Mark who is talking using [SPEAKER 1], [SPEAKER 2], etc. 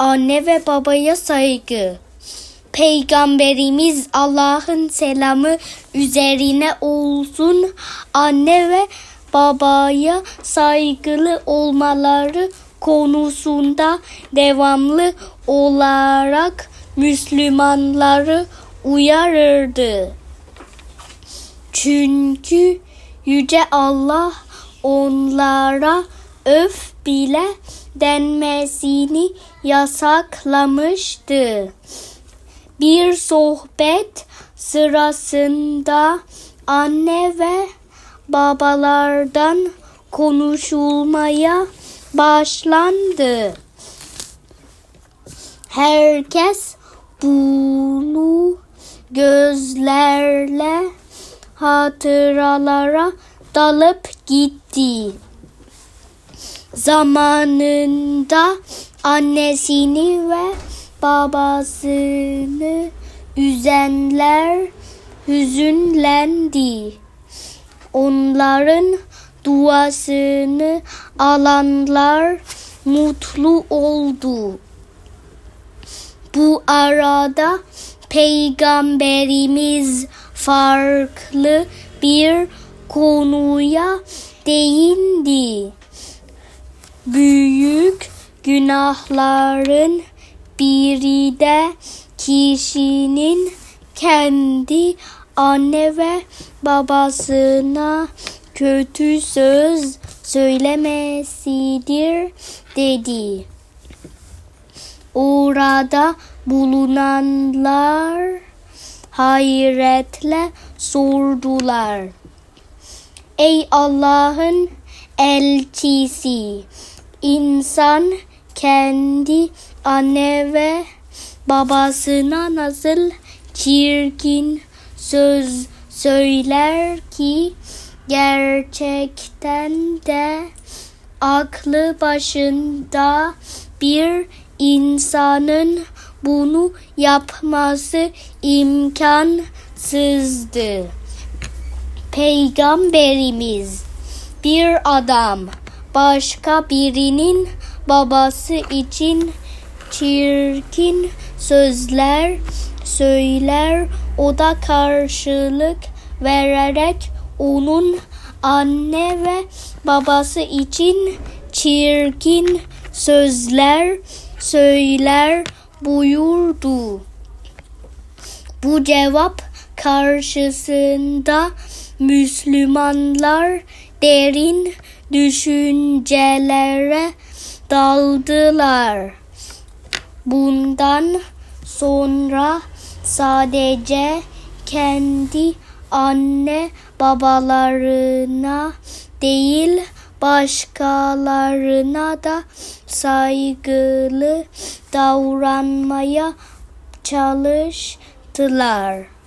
[SPEAKER 1] anne ve babaya saygı. Peygamberimiz Allah'ın selamı üzerine olsun. Anne ve babaya saygılı olmaları konusunda devamlı olarak Müslümanları uyarırdı. Çünkü yüce Allah onlara öf bile denmesini yasaklamıştı. Bir sohbet sırasında anne ve babalardan konuşulmaya başlandı. Herkes bunu gözlerle hatıralara dalıp gitti. Zamanında annesini ve babasını üzenler hüzünlendi. Onların duasını alanlar mutlu oldu. Bu arada peygamberimiz farklı bir konuya değindi. Büyük günahların biri de kişinin kendi anne ve babasına kötü söz söylemesidir dedi. Orada bulunanlar hayretle sordular. Ey Allah'ın elçisi, insan kendi anne ve babasına nasıl çirkin söz söyler ki gerçekten de aklı başında bir insanın bunu yapması imkansızdı. Peygamberimiz bir adam başka birinin babası için çirkin sözler söyler o da karşılık vererek onun anne ve babası için çirkin sözler söyler buyurdu. Bu cevap karşısında Müslümanlar derin düşüncelere daldılar. Bundan sonra sadece kendi anne babalarına değil başkalarına da saygılı davranmaya çalıştılar.